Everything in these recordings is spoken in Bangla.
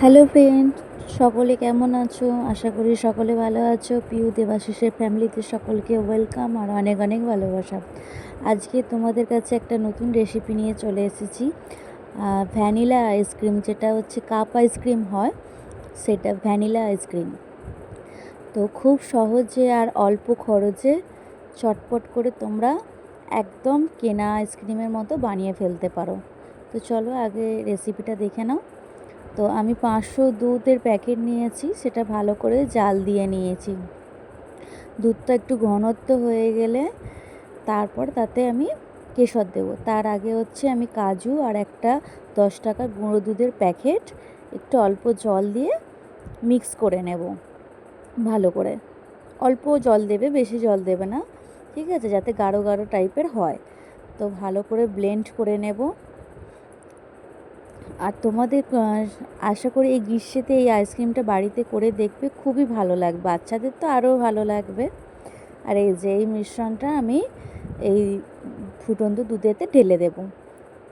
হ্যালো ফ্রেন্ড সকলে কেমন আছো? আশা করি সকলে ভালো আছো। পিউ দেবাশিসের ফ্যামিলিতে সকলকে ওয়েলকাম আর অনেক অনেক ভালোবাসা। আজকে তোমাদের কাছে একটা নতুন রেসিপি নিয়ে চলে এসেছি। ভ্যানিলা আইসক্রিম যেটা হচ্ছে কাপ আইসক্রিম হয়, সেটা ভ্যানিলা আইসক্রিম তো খুব সহজে আর অল্প খরচে চটপট করে তোমরা একদম কেনা আইসক্রিমের মতো বানিয়ে ফেলতে পারো। তো চলো আগে রেসিপিটা দেখে নাও। তো আমি পাঁচশো দুধের প্যাকেট নিয়েছি, সেটা ভালো করে জাল দিয়ে নিয়েছি। দুধটা একটু ঘনত্ব হয়ে গেলে তারপর তাতে আমি কেশর দেবো। তার আগে হচ্ছে আমি কাজু আর একটা দশ টাকা গুঁড়ো দুধের প্যাকেট একটু অল্প জল দিয়ে মিক্স করে নেব, ভালো করে। অল্প জল দেবে, বেশি জল দেবে না, ঠিক আছে? যাতে গাঢ় গাঢ় টাইপের হয়। তো ভালো করে ব্লেন্ড করে নেব। আর তোমাদের আশা করি এই গ্রীষ্মেতে এই আইসক্রিমটা বাড়িতে করে দেখবে, খুবই ভালো লাগবে। বাচ্চাদের তো আরও ভালো লাগবে। আর এই যে এই মিশ্রণটা আমি এই ফুটন্ত দুধেতে ঢেলে দেব।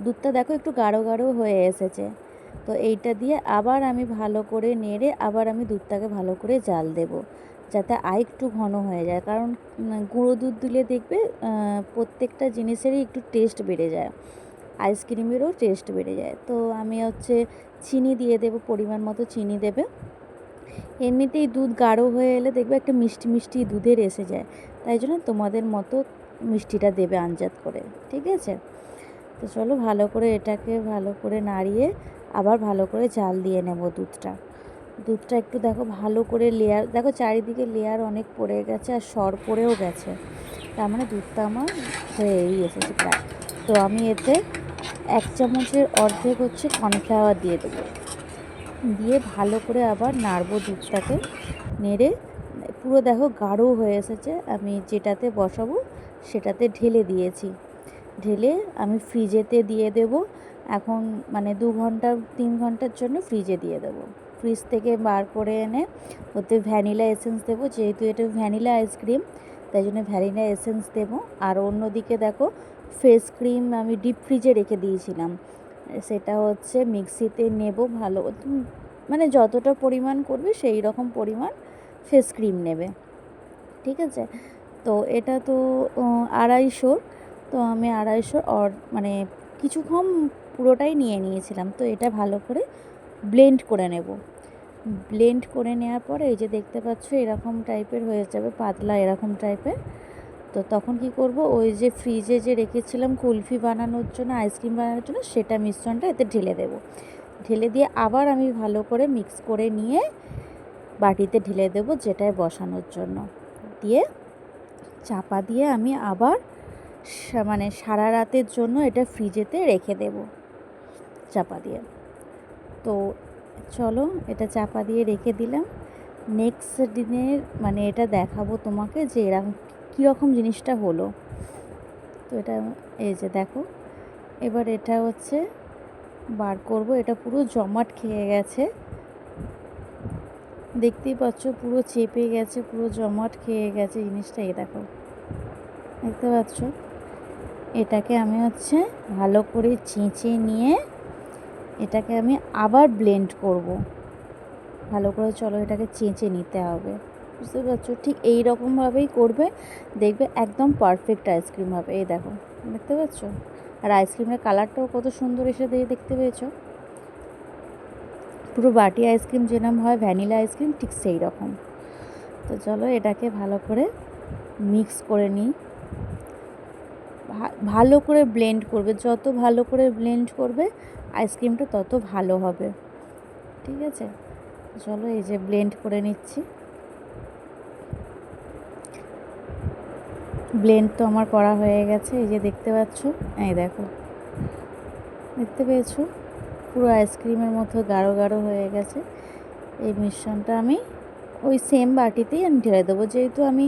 দুধটা দেখো একটু গাঢ় গাঢ় হয়ে এসেছে। তো এইটা দিয়ে আবার আমি ভালো করে নেড়ে আবার আমি দুধটাকে ভালো করে জাল দেব, যাতে আর একটু ঘন হয়ে যায়। কারণ গুঁড়ো দুধ দিলে দেখবে প্রত্যেকটা জিনিসেরই একটু টেস্ট বেড়ে যায়। আইসক্রিমেরও টেস্ট বেড়ে যায়। তো আমি হচ্ছে চিনি দিয়ে দেবো, পরিমাণ মতো চিনি দেবে। এমনিতেই দুধ গাঢ় হয়ে এলে দেখবে একটা মিষ্টি মিষ্টি দুধের এসে যায়। তাই জন্য তোমাদের মতো মিষ্টিটা দেবে আঞ্জাত করে, ঠিক আছে? তো চলো ভালো করে এটাকে ভালো করে নাড়িয়ে আবার ভালো করে জাল দিয়ে নেব দুধটা। দুধটা একটু দেখো ভালো করে লেয়ার দেখো চারিদিকে লেয়ার অনেক পড়ে গেছে আর সর পড়েও গেছে। তার মানে দুধটা আমার হয়েই এসেছে প্রায়। তো আমি এতে এক চামচের অর্ধেক হচ্ছে কর্নফ্লাওয়ার দিয়ে দেবো। দিয়ে ভালো করে আবার নাড়বো দুধটাকে, নেড়ে, পুরো দেখো গাঢ় হয়ে এসেছে, আমি যেটাতে বসাবো সেটাতে ঢেলে দিয়েছি। ঢেলে আমি ফ্রিজেতে দিয়ে দেব, এখন মানে দু ঘণ্টা, তিন ঘণ্টার জন্য ফ্রিজে দিয়ে দেবো। ফ্রিজ থেকে বার করে এনে ওতে ভ্যানিলা এসেন্স দেবো, যেহেতু এটা ভ্যানিলা আইসক্রিম, তাই জন্য ভ্যানিলা এসেন্স দেবো। আর অন্যদিকে দেখো ফেস ক্রিম আমি ডিপ ফ্রিজে রেখে দিয়েছিলাম। সেটা হচ্ছে মিক্সিতে নেব, ভালো মানে যতটা পরিমাণ করবে সেই রকম পরিমাণ ফেস ক্রিম নেবে। ঠিক আছে? তো এটা তো আড়াইশোর তো আমি আড়াইশোর অর মানে কিছু কম পুরোটাই নিয়ে নিয়েছিলাম। তো এটা ভালো করে ব্লেন্ড করে নেব। ব্লেন্ড করে নেওয়ার পরে এই যে দেখতে পাচ্ছ এরকম টাইপের হয়ে যাবে, পাতলা এরকম টাইপের। তো তখন কি করব? ওই যে ফ্রিজে যে রেখেছিলাম কুলফি বানানোর জন্য আইসক্রিম বানানোর জন্য, সেটা মিশ্রণটা এতে ঢেলে দেব। ঢেলে দিয়ে আবার আমি ভালো করে মিক্স করে নিয়ে বাটিতে ঢেলে দেব যেটায় বসানোর জন্য। দিয়ে চাপা দিয়ে আমি আবার মানে সারা রাতের জন্য এটা ফ্রিজেতে রেখে দেব। চাপা দিয়ে। তো চলো এটা চাপা দিয়ে রেখে দিলাম। নেক্সট দিনের মানে এটা দেখাবো তোমাকে যে এরকম কীরকম জিনিসটা হলো? তো এটা এই যে দেখো, এবার এটা হচ্ছে বার করব। এটা পুরো জমাট খেয়ে গেছে। দেখতেই পাচ্ছ পুরো চেপে গেছে, পুরো জমাট খেয়ে গেছে জিনিসটা। এই দেখো, দেখতে পাচ্ছ? এটাকে আমি হচ্ছে ভালো করে চেঁচে নিয়ে এটাকে আমি আবার ব্লেন্ড করব। ভালো করে চলো এটাকে চেঁচে নিতে হবে। বুঝতে পারছ? ঠিক এই রকমভাবেই করবে। দেখবে একদম পারফেক্ট আইসক্রিম হবে। এই দেখো, দেখতে পাচ্ছ? আর আইসক্রিমের কালারটাও কত সুন্দর এসে দিয়ে দেখতে পেয়েছ। পুরো বাটি আইসক্রিম যেরকম হয় ভ্যানিলা আইসক্রিম ঠিক সেই রকম তো চলো এটাকে ভালো করে মিক্স করে নিই। ভালো করে ব্লেন্ড করবে। যত ভালো করে ব্লেন্ড করবে আইসক্রিমটা তত ভালো হবে। ঠিক আছে? চলো এই যে ব্লেন্ড করে নিচ্ছি। ব্লেন্ড তো আমার করা হয়ে গেছে, এই যে দেখতে পাচ্ছ, এই দেখো। দেখতে পেয়েছ? পুরো আইসক্রিমের মতো গাঢ় গাঢ় হয়ে গেছে। এই মিশ্রণটা আমি ওই সেম বাটিতেই আমি ঢেলে দেবো। যেহেতু আমি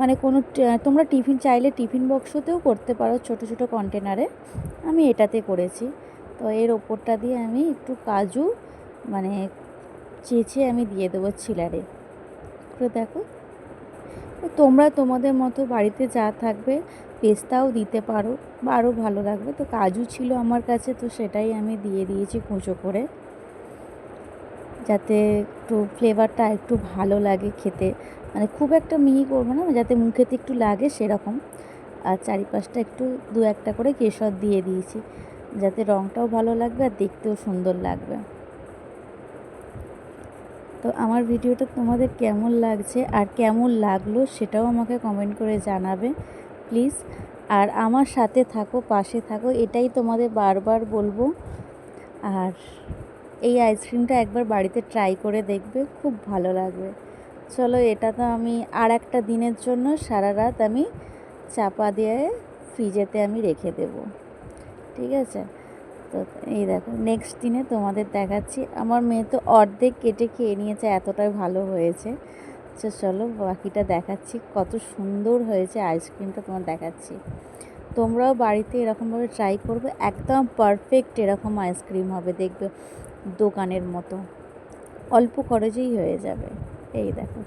মানে কোনো তোমরা টিফিন চাইলে টিফিন বক্সতেও করতে পারো ছোটো ছোটো কন্টেনারে আমি এটাতে করেছি। তো এর ওপরটা দিয়ে আমি একটু কাজু মানে চেঁচে আমি দিয়ে দেবো ছিলারে। করে দেখো তোমরা তোমাদের মতো বাড়িতে যা থাকবে পেস্তাও দিতে পারো বা আরও ভালো লাগবে। তো কাজু ছিল আমার কাছে তো সেটাই আমি দিয়ে দিয়েছি কুঁচো করে। যাতে একটু ফ্লেভারটা একটু ভালো লাগে খেতে। মানে খুব একটা মিহি করব না, যাতে মুখেতে একটু লাগে সেরকম। আর চারিপাশটা একটু দু একটা করে কেশর দিয়ে দিয়েছি, যাতে রঙটাও ভালো লাগবে আর দেখতেও সুন্দর লাগবে। তো আমার ভিডিওটা তোমাদের কেমন লাগছে আর কেমন লাগল সেটাও আমাকে কমেন্ট করে জানাবে প্লিজ আর আমার সাথে থাকো, পাশে থাকো, এটাই তোমাদের বারবার বলব। আর এই আইসক্রিমটা একবার বাড়িতে ট্রাই করে দেখবে, খুব ভালো লাগবে। চলো, এটা তো আমি আর একটা দিনের জন্য সারা রাত আমি চাপা দিয়ে ফ্রিজেতে আমি রেখে দেব। ঠিক আছে? তো এই দেখো নেক্সট দিনে তোমাদের দেখাচ্ছি। আমার মেয়ে তো অর্ধেক কেটে খেয়ে নিয়েছে, এতটাই ভালো হয়েছে। আচ্ছা চলো, বাকিটা দেখাচ্ছি, কত সুন্দর হয়েছে আইসক্রিমটা তোমার দেখাচ্ছি। তোমরাও বাড়িতে এরকমভাবে ট্রাই করবে, একদম পারফেক্ট এরকম আইসক্রিম হবে, দেখবে দোকানের মতো। অল্প খরচেই হয়ে যাবে। এই দেখো।